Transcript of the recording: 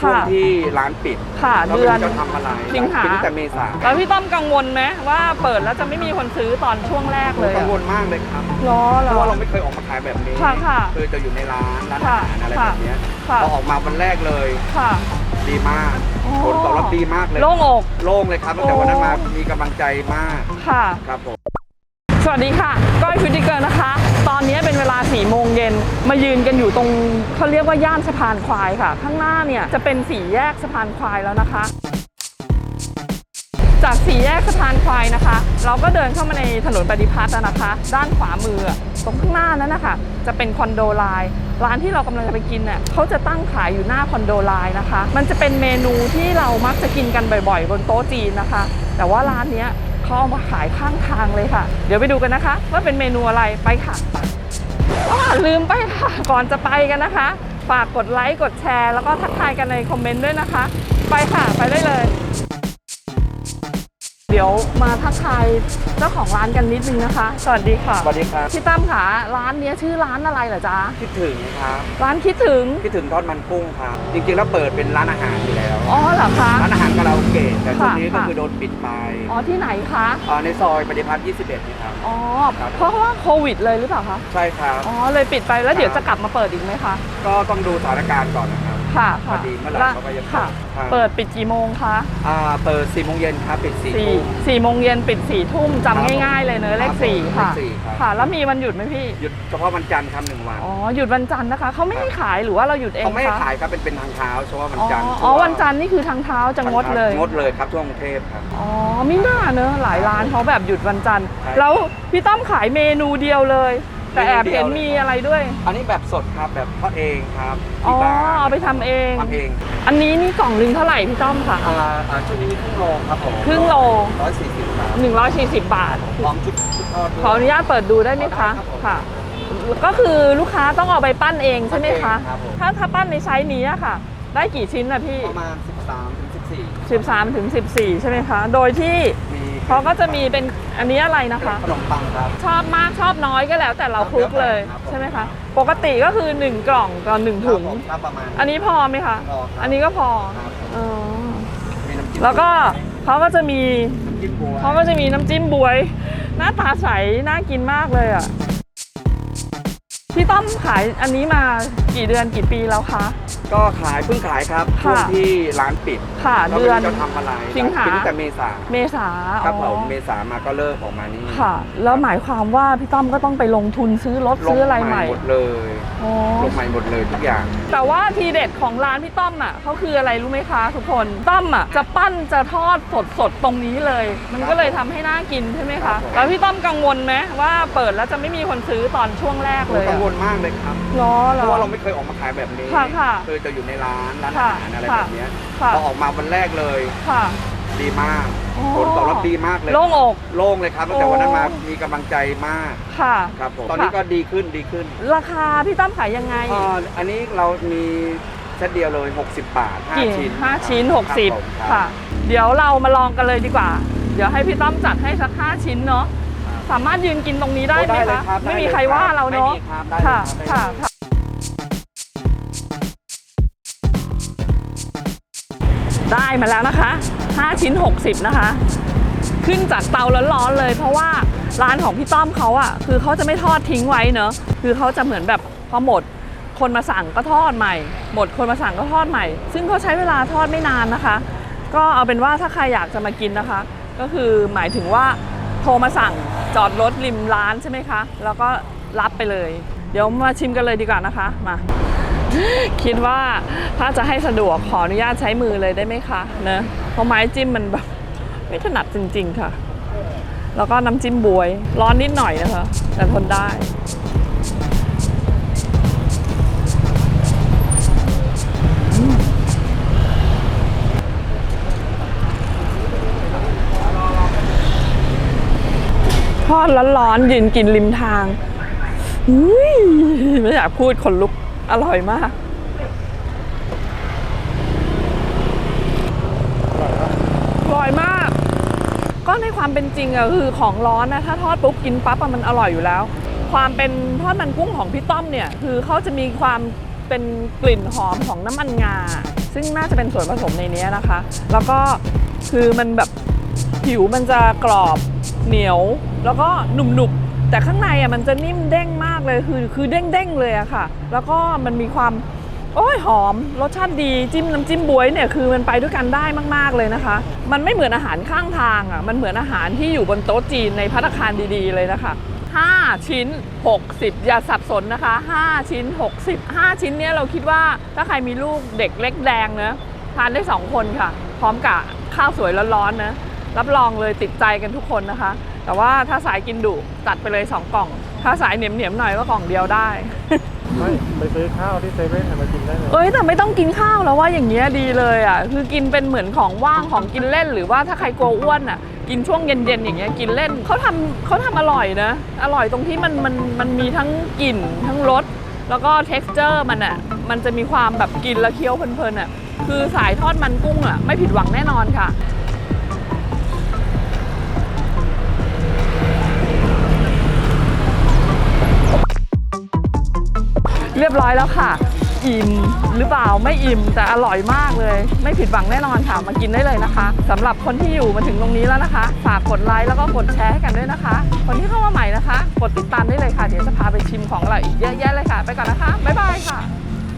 ช่วงค่ะ ที่ร้านปิดค่ะเราเดืไม่อนรู้จะทำอะไรสิงหา ปิดตั้งแต่เมษาแล้วพี่ต้อมกังวลไหมว่าเปิดแล้วจะไม่มีคนซื้อตอนช่วงแรกเลยกัอะงวลมากเลยครับ ล้อเพเหรราะอ ว่าเราไม่เคยออกมาขายแบบนี้ค่ะค่ะคือจะอยู่ในร้านร้านอาค่ะหารอะไรค่ะแบบเนี้ยค่ะพอออกมาวันแรกเลยค่ะดีมากอ๋อผลตอบรับดีมากเลยโล่งอก โล่งเลยครับตั้งแต่โอ้วันนั้นมามีกำลังใจมากค่ะ ครับผม สวัสดีค่ะ ก้อยฟิวติเกอร์นะคะ มายืนกันอยู่ตรงเขาเรียกว่าย่านสะพานควายค่ะ ข้างหน้าเนี่ยจะเป็นสี่แยกสะพานควายแล้วนะคะ จากสี่แยกสะพานควายนะคะ เราก็เดินเข้ามาในถนนปฏิพัฒน์นะคะ ด้านขวามือตรงข้างหน้านั้นนะคะจะเป็นคอนโดไลน์ร้านที่เรากำลังจะไปกินเนี่ยเขาจะตั้งขายอยู่หน้าคอนโดไลน์นะคะ มันจะเป็นเมนูที่เรามักจะกินกันบ่อยๆ บนโต๊ะจีนนะคะ แต่ว่าร้านนี้เขาเอามาขายข้างทางเลยค่ะ เดี๋ยวไปดูกันนะคะ ว่าเป็นเมนูอะไรไปค่ะ ลืมไปค่ะ ก่อนจะไปกันนะคะ ฝากกดไลค์ กดแชร์ แล้วก็ทักทายกันในคอมเมนต์ด้วยนะคะ ไปค่ะ ไปได้เลย เดี๋ยวมาทักทายเจ้าของร้านกันนิดนึงนะคะ สวัสดีค่ะ สวัสดีครับพี่ตั้มค่ะ ร้านเนี้ยชื่อร้านอะไรเหรอจ๊ะ คิดถึงครับ ร้านคิดถึง คิดถึงทอดมันกุ้งครับ จริงๆแล้วเปิดเป็นร้านอาหารอยู่แล้ว อ๋อเหรอคะ ร้านอาหารคาราโอเกะแต่ช่วงนี้ก็ค่ะ คือโดนปิดไปอ๋อที่ไหนคะอ่าในซอยปฏิพัฒน์21นี่ครับ อ๋อ ครับ เพราะว่าโควิดเลยหรือเปล่าคะ ใช่ครับ อ๋อเลยปิดไปแล้วเดี๋ยวครัจะบกลับมาเปิดอีกไหมคะ ก็ต้องดูสถานการณ์ก่อนนะครับ ค่ะพอค่ะดีเมื่อไหร่เขาก็ยังค่ะครับเปิดปิดกี่โมงคะอ่าเปิด4โมงเย็นครับปิด4สี่ทุ่ม สี่โมงเย็นปิดสี่ทุ่มครับจำง่ายๆเลยเนอะเลขครับสี่ผมค่ะ เลขสี่ครับ ค่ะ แล้วมีวันหยุดไหมพี่ หยุดเฉพาะวันจันทร์ครับหนึ่งวัน อ๋อหยุดวันจันทร์นะคะเขาไม่ให้ขายหรือว่าเราหยุดเองเขาไม่ให้คะขายครับเป็นเป็นทางเท้าเฉพาะวันอ๋อจันทร์อ๋อวันจันทร์นี่คือทางเท้าจะงดเลย งดเลยครับช่วงกรุงเทพครับ อ๋อมิน่าเนอะหลายร้านเขาแบบหยุดวันจันทร์ ใช่ แล้วพี่ต้อมขายเมนูเดียวเลย แต่แอบเห็นเมนูเดียวเลยมีอะไรด้วย อันนี้แบบสดครับแบบทอดเองครับอ๋อที่บ้านเอาไปทำเองทำเอง อันนี้นี่กล่องหนึงเท่าไหร่พี่ต้อมคะอ่าอ่าชุดนี้ครึ่งโลครับผมครึ่งโลร้อยสี่สิบบาท140บาทพร้อมชุดชุดทอดด้วยขออนุญาตเปิดดูได้ไหมคะได้ครับผมค่ะ ก็คือลูกค้าต้องเอาไปปั้นเองใช่ไหมคะปั้นเองครับผมถ้าถ้าปั้นในไซส์นี้อะค่ะ ได้กี่ชิ้นนะพี่ประมาณ13ถึง14 13ถึง14 ใช่ไหมคะ โดยที่มีเขาก็จะมีเป็น อันนี้อะไรนะคะ ขนมปังครับ ชอบมากชอบน้อยก็แล้วแต่เราคลุกเลยครับผมใช่ไหมคะ ปกติก็คือ 1 กล่องต่อ1ถุง ครับผมครับประมาณ อันนี้พอไหมคะพอครับอันนี้ก็พอครับผมอ๋อมีน้ำจิ้มแล้วก็เขาก็จะมีน้ำจิ้มบัวเขาก็จะมีน้ำจิ้มบวย หน้าตาใสน่ากินมากเลยอะพี่ต้อมขายอันนี้มากี่เดือนกี่ปีแล้วคะ ก็ขายเพิ่งขายครับค่ะ ช่วงที่ร้านปิดค่ะเราเดืไม่อน รู้จะทำอะไรสิงหา ปิดตั้งแต่เมษาเมษาครับผอ๋อมเมษามาก็เลิกออกมานี่ค่ะ แล้วหมายความว่าพี่ต้อมก็ต้องไปลงทุนซื้อรถซื้ออะไรใหม่หมดเลยอ๋อลงใหม่หมดเลยทุกอย่าง แต่ว่าทีเด็ดของร้านพี่ต้อมอะเขาคืออะไรรู้ไหมคะ ทุกคนต้อมอะจะปั้นจะทอดสดสดๆตรงนี้เลย มันก็เลยทำให้น่ากินใช่ไหมครัคะบผม แล้วพี่ต้อมกังวลไหมว่าเปิดแล้วจะไม่มีคนซื้อตอนช่วงแรกเลยกัอะงวลมากเลยครับ ล้อเพเหรราะอว่าเราไม่เคยออกมาขายแบบนี้ค่ะค่ะคือจะอยู่ในร้านร้านอาค่ะหารอะไรค่ะแบบเนี้ยค่ะพอออกมาวันแรกเลยค่ะ ดีมากอ๋อผลตอบรับดีมากเลยโล่งอกโล่งเลยครับตั้งแต่โอ้วันนั้นมามีกำลังใจมากค่ะครับผมตอนนี้ค่ะก็ดีขึ้นดีขึ้น ราคาพี่ต้อมขายยังไงอ่าอันนี้เรามีเซตเดียวเลย 60 บาทกี่5ชิ้นห้าชิ้นครับผม60 ค่ะ เดี๋ยวเรามาลองกันเลยดีกว่า เดี๋ยวให้พี่ต้อมจัดให้สักห้าชิ้นเนาะสามารถยืนกินตรงนี้ได้ไหมเลยคะรับไม่มีด้ลยใครว่าเราเนาะไม่มีครับได้เลยค่ะรับได้เลยค่ะ ได้มาแล้วนะคะ 5 ชิ้น 60 นะคะ ขึ้นจากเตาร้อนๆเลย เพราะว่าร้านของพี่ต้อมเขาอะคือเขาจะไม่ทอดทิ้งไว้เนอะคือเขาจะเหมือนแบบพอหมด คนมาสั่งก็ทอดใหม่ หมดคนมาสั่งก็ทอดใหม่ ซึ่งเขาใช้เวลาทอดไม่นานนะคะ ก็เอาเป็นว่าถ้าใครอยากจะมากินนะคะ ก็คือหมายถึงว่าโทรมาสั่งจอดรถริมร้านใช่ไหมคะ แล้วก็รับไปเลย เดี๋ยวมาชิมกันเลยดีกว่านะคะ มา คิดว่าถ้าจะให้สะดวกขออนุญาตใช้มือเลยได้ไหมคะเนะเพราะไม้จิ้มมันแบบไม่ถนัดจริง ๆ ค่ะ แล้วก็น้ำจิ้มบวย ร้อนนิดหน่อยนะคะ แต่ทนได้ทอดร้อนๆยืนกินริมทางไม่อยากพูดขนลุก อร่อยมาก อร่อยมาก ก็ในความเป็นจริงอะคือของร้อนนะถ้าทอดปุ๊บกินปั๊บอะมันอร่อยอยู่แล้ว ความเป็นทอดมันกุ้งของพี่ต้อมเนี่ย คือเขาจะมีความเป็นกลิ่นหอมของน้ำมันงา ซึ่งน่าจะเป็นส่วนผสมในนี้นะคะ แล้วก็คือมันแบบผิวมันจะกรอบเหนียว แล้วก็หนุ่มๆแต่ข้างในอะมันจะนิ่มเด้งากเลยคือคือเด้งๆเลยอะค่ะ แล้วก็มันมีความโอ้ยหอมรสชาติดีจิ้มน้ำจิ้มบวยเนี่ยคือมันไปด้วยกันได้มาก ๆเลยนะคะ มันไม่เหมือนอาหารข้างทางอะมันเหมือนอาหารที่อยู่บนโต๊ะจีนในพัตตาคารดีๆเลยนะคะ5 ชิ้น 60 อย่าสับสนนะคะ 5 ชิ้น 60 5 ชิ้นเนี้ยเราคิดว่าถ้าใครมีลูกเด็กเล็กแดงนะทานได้ 2 คนค่ะ พร้อมกับข้าวสวยร้อนๆนะรับรองเลยติดใจกันทุกคนนะคะ แต่ว่าถ้าสายกินดุจัดไปเลย 2 กล่อง ถ้าสายเหนียมๆหน่อยก็กล่องเดียวได้ ไม่ไปซื้อข้าวที่เซเว่นมากินได้เลยเอ้ยแต่ไม่ต้องกินข้าวแล้วว่าอย่างเงี้ยดีเลยอะคือกินเป็นเหมือนของว่างของกินเล่น หรือว่าถ้าใครกลัวอ้วนอะ กินช่วงเย็นๆอย่างเงี้ยกินเล่นเขาทำเขาทำอร่อยนะ อร่อยตรงที่มันมันมันมีทั้งกลิ่นทั้งรสแล้วก็ t e x t อร์มันอะมันจะมีความแบบกินแล้วเคี้ยวเพลินๆอะคือสายทอดมันกุ้งอะไม่ผิดหวังแน่นอนค่ะ ยบร้อยแล้วค่ะ อิ่มหรือเปล่าไม่อิ่มแต่อร่อยมากเลย ไม่ผิดหวังแน่นอนค่ะมากินได้เลยนะคะสำหรับคนที่อยู่มาถึงตรงนี้แล้วนะคะ ฝากกดไลค์แล้วก็กดแชร์ให้กันด้วยนะคะ คนที่เข้ามาใหม่นะคะ กดติดตามได้เลยค่ะ เดี๋ยวจะพาไปชิมของอร่อยอีกเยอะแยะเลยค่ะ ไปก่อนนะคะบ๊ายบายค่ะ